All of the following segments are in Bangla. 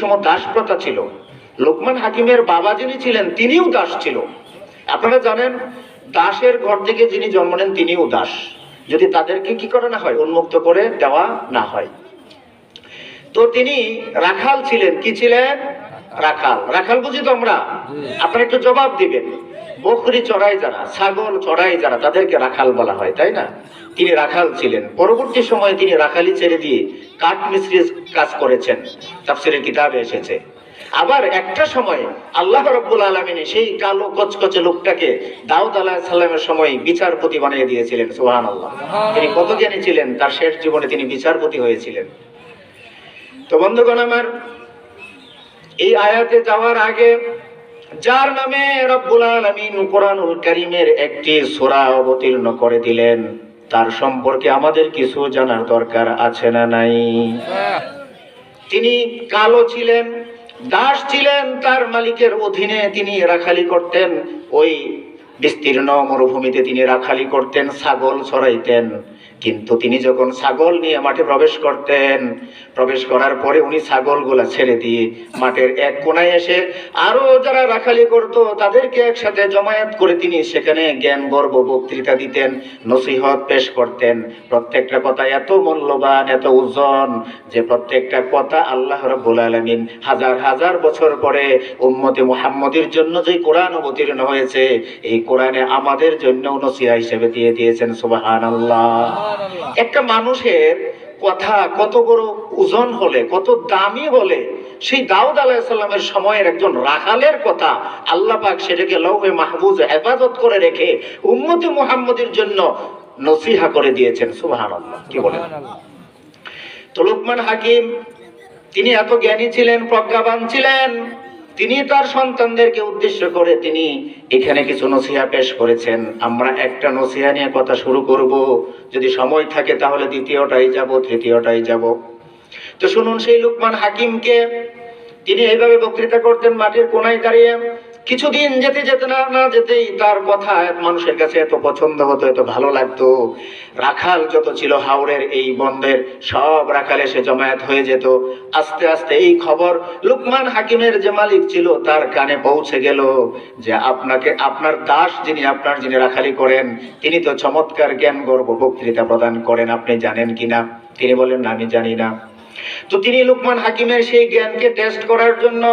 সময় দাস প্রথা ছিল। লোকমান হাকিমের বাবা যিনি ছিলেন তিনিও দাস ছিল। আপনারা জানেন দাসের ঘর থেকে যিনি জন্ম নেন তিনিও দাস। যদি তাদেরকে কি করে না হয় উন্মুক্ত করে দেওয়া না হয়। তো তিনি রাখাল ছিলেন। কি ছিলেন? রাখাল। রাখাল বুঝি তোমরা? আপনারা একটু জবাব দিবেন। বকরি চড়াই যারা, ছাগল চড়াই যারা, তাদেরকে রাখাল বলা হয়, তাই না? তিনি রাখাল ছিলেন। পরবর্তী সময়ে তিনি রাখালি ছেড়ে দিয়ে কাঠ মিস্ত্রির কাজ করেছেন। তাফসিরের কিতাবে এসেছে। আবার একটা সময় আল্লাহ রব্বুল আলমিনে সেই কালো কচকচে লোকটাকে দাউদ আলাহ সাল্লামের সময় বিচারপতি বানিয়ে দিয়েছিলেন সোহান আল্লাহ তিনি কত জ্ঞানী ছিলেন, তার শেষ জীবনে তিনি বিচারপতি হয়েছিলেন। তো বন্ধুগণ আমার, এই আয়াতে যাওয়ার আগে যার নামে রব্বুল আলামিন কোরআনুল কারীমের একটি সোরা অবতীর্ণ করে দিলেন। তার সম্পর্কে আমাদের কিছু জানার দরকার আছে না নাই? তিনি কালো ছিলেন, দাস ছিলেন, তার মালিকের অধীনে তিনি রাখালি করতেন, ওই বিস্তীর্ণ মরুভূমিতে তিনি রাখালি করতেন, ছাগল ছড়াইতেন। কিন্তু তিনি যখন ছাগল নিয়ে মাঠে প্রবেশ করতেন, প্রবেশ করার পরে উনি ছাগল ছাগলগুলা ছেড়ে দিয়ে মাঠের এক কোনায় এসে আরও যারা রাখালি করত, তাদেরকে একসাথে জমায়েত করে তিনি সেখানে জ্ঞান, গর্ব, বক্তৃতা দিতেন, নসিহত পেশ করতেন। প্রত্যেকটা কথা এত মূল্যবান, এত ওজন যে প্রত্যেকটা কথা আল্লাহ রাব্বুল আলামিন হাজার হাজার বছর পরে উম্মতে মোহাম্মদের জন্য যে কোরআন অবতীর্ণ হয়েছে, এই কোরআনে আমাদের জন্য নসিহা হিসেবে দিয়ে দিয়েছেন, সুবহানাল্লাহ। একটা মানুষের কথা কত বড় ওজন হলে কত দামি হলে সেই দাউদ আলাহিসাল্লামের সময়ের একজন রাখালের কথা আল্লাহ পাক সেটাকে লৌহে মাহবুজ হেফাজত করে রেখে উম্মতি মুহাম্মদের জন্য নসিহা করে দিয়েছেন সুবহানাল্লাহ। কি বলেন? তো লোকমান হাকিম তিনি এত জ্ঞানী ছিলেন প্রজ্ঞাবান ছিলেন। তিনি তার সন্তানদেরকে উদ্দেশ্য করে তিনি এখানে কিছু নসিহা পেশ করেছেন। আমরা একটা নসিহা নিয়ে কথা শুরু করব। যদি সময় থাকে তাহলে দ্বিতীয়টাই যাব, তৃতীয়টাই যাব। তো শুনুন, সেই লুকমান হাকিমকে তিনি এইভাবে বক্তৃতা করতেন মাটির কোনায় দাঁড়িয়ে। কিছুদিন যেতে যেতে না না যেতেই তার কথা মানুষের কাছে এত পছন্দ হতো, এত ভালো লাগতো। রাখাল যত ছিল হাওড়ের এই বন্ধের, সব রাখাল এসে জমায়েত হয়ে যেত। আস্তে আস্তে এই খবর লুকমান হাকিমের যে মালিক ছিল, তার কানে পৌঁছে গেল যে আপনাকে, আপনার দাস যিনি, আপনার যিনি রাখালি করেন, তিনি তো চমৎকার জ্ঞান, গর্ব, বক্তৃতা প্রদান করেন। আপনি জানেন কিনা? তিনি বলেন আমি জানি না। তো তিনি লুকমান হাকিমের সেই জ্ঞানকে টেস্ট করার জন্য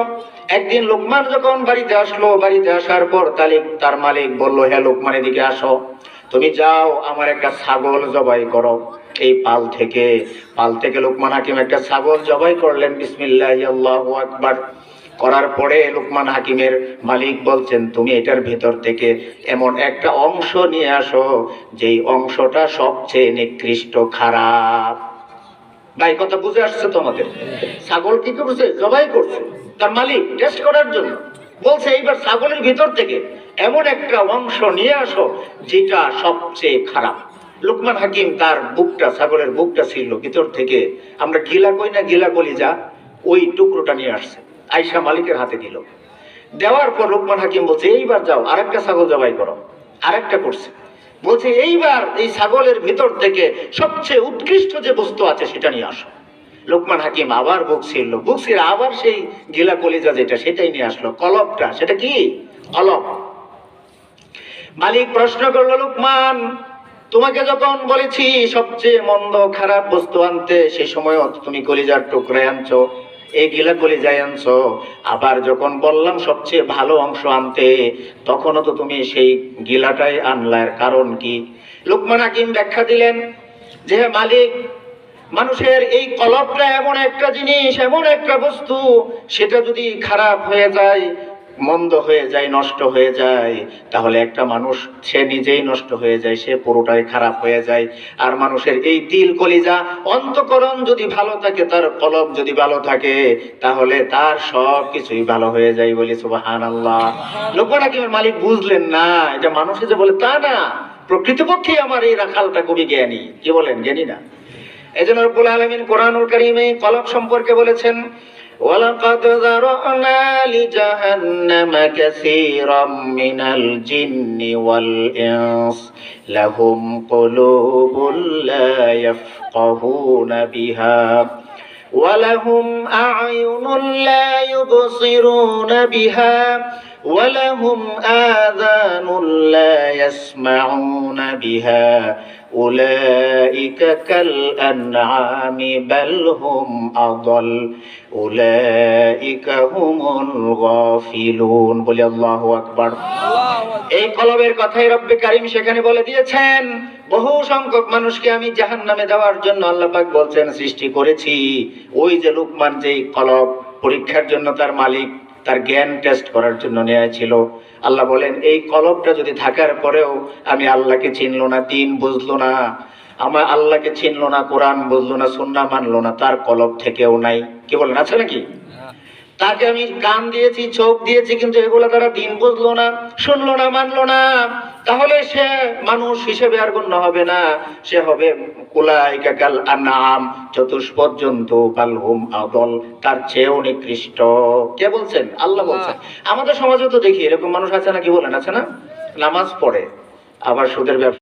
একদিন লোকমান যখন বাড়িতে আসলো, বাড়িতে আসার পর তালিক, তার মালিক বলল হ্যাঁ লোকমান, এদিকে আসো। তুমি যাও, আমার একটা ছাগল জবাই করো। এই পাল থেকে পাল থেকে লোকমান হাকিম একটা ছাগল জবাই করলেন, বিসমিল্লাহ, আল্লাহ আকবার। করার পরে লোকমান হাকিমের মালিক বলছেন, তুমি এটার ভেতর থেকে এমন একটা অংশ নিয়ে আসো, যেই অংশটা সবচেয়ে নিকৃষ্ট, খারাপ। ভাই, কথা বুঝে আসছে তোমাদের? ছাগল কি করছে? জবাই করছে। তার মালিক টেস্ট করার জন্য। বলছে, এইবার ছাগলের ভিতর থেকে এমন একটা অংশ নিয়ে আসো যেটা সবচেয়ে খারাপ। লুকমান হাকিম তার বুকটা, ছাগলের বুকটা ছিল ভিতর থেকে। আমরা গিলা কই না, গিলা কলি যা ওই টুকরোটা নিয়ে আসছে। আয়সা মালিকের হাতে দিল। দেওয়ার পর লোকমান হাকিম বলছে, এইবার যাও, আরেকটা ছাগল জবাই করো। আরেকটা করছে। বলছে, এইবার এই ছাগলের ভিতর থেকে সবচেয়ে উৎকৃষ্ট যে বস্তু আছে সেটা নিয়ে আসো। লোকমান হাকিম আবার বুক ছিল আবার সেই গিলা কলিজা যেটা, সেটাই নিয়ে আসলো। কলবটা সেটা কি? কলব মালিক প্রশ্ন করল, লোকমান, তোমাকে যখন বলেছি সবচেয়ে মন্দ খারাপ বস্তু আনতে সেই সময়ও তুমি কলিজার টুকরে আনছো, এই গিলা কলিজায় আনছো। আবার যখন বললাম সবচেয়ে ভালো অংশ আনতে, তখনও তো তুমি সেই গিলাটাই আনলার কারণ কি? লোকমান হাকিম ব্যাখ্যা দিলেন যে, মালিক মানুষের এই কলবটা এমন একটা জিনিস এমন একটা বস্তু সেটা যদি খারাপ হয়ে যায় মন্দ হয়ে যায় নষ্ট হয়ে যায় তাহলে একটা মানুষ সে নিজেই নষ্ট হয়ে যায় সে পুরোটাই খারাপ হয়ে যায়। আর মানুষের এই দিল কলিজা অন্তকরণ যদি ভালো থাকে তার কলব যদি ভালো থাকে তাহলে তার সব কিছুই ভালো হয়ে যায় বলি সুবাহান আল্লাহ লোকমান হাকিমের মালিক বুঝলেন না এটা মানুষে যে বলে তা না। প্রকৃতপক্ষে আমার এই রাখালটা খুবই জ্ঞানী। কি বলেন? জ্ঞানী না। এই জন্য রব্বুল আলমিন কোরআনুল কারিমে কলব সম্পর্কে বলেছেন ولقد ذرأنا لجهنم كثيرا من الجن والإنس لهم قلوب لا يفقهون بها ولهم أعين لا يبصرون بها ولهم آذان لا يسمعون بها أولئك كالأنعام بل هم أضل أولئك هم الغافلون বলি আল্লাহু আকবার এই কলবের কথাই রব্বে কারিম সেখানে বলে দিয়েছেন বহু সংখ্যক মানুষকে আমি জাহান নামে দেওয়ার জন্য আল্লাহ পাক বলছেন সৃষ্টি করেছি ওই যে লুকমান যেই কলব পরীক্ষার জন্য তার মালিক তার জ্ঞান টেস্ট করার জন্য নেওয়া ছিল। আল্লাহ বলেন, এই কলবটা যদি থাকার পরেও আমি আল্লাহকে চিনলো না, দিন বুঝলো না, আমার আল্লাহকে চিনলো না, কোরআন বুঝলো না সুন্না মানলো না, তার কলব থেকেও নাই। কি বলেন, আছে নাকি? তাকে আমি কান দিয়েছি চোখ দিয়েছি কিন্তু এগুলো তারা দিন বুঝলো না শুনলো না মানলো না। তাহলে সে মানুষ হিসেবে আর গণ্য হবে না। সে হবে কুলাইকা কাল আনাম চতুষ্পদ জন্তু বালহুম আদল তার চেয়েও নিকৃষ্ট। কে বলছেন? আল্লাহ বলছেন। আমাদের সমাজে তো দেখি এরকম মানুষ আছে নাকি বলেন আছে না? নামাজ পড়ে আবার সুদের ব্যবসা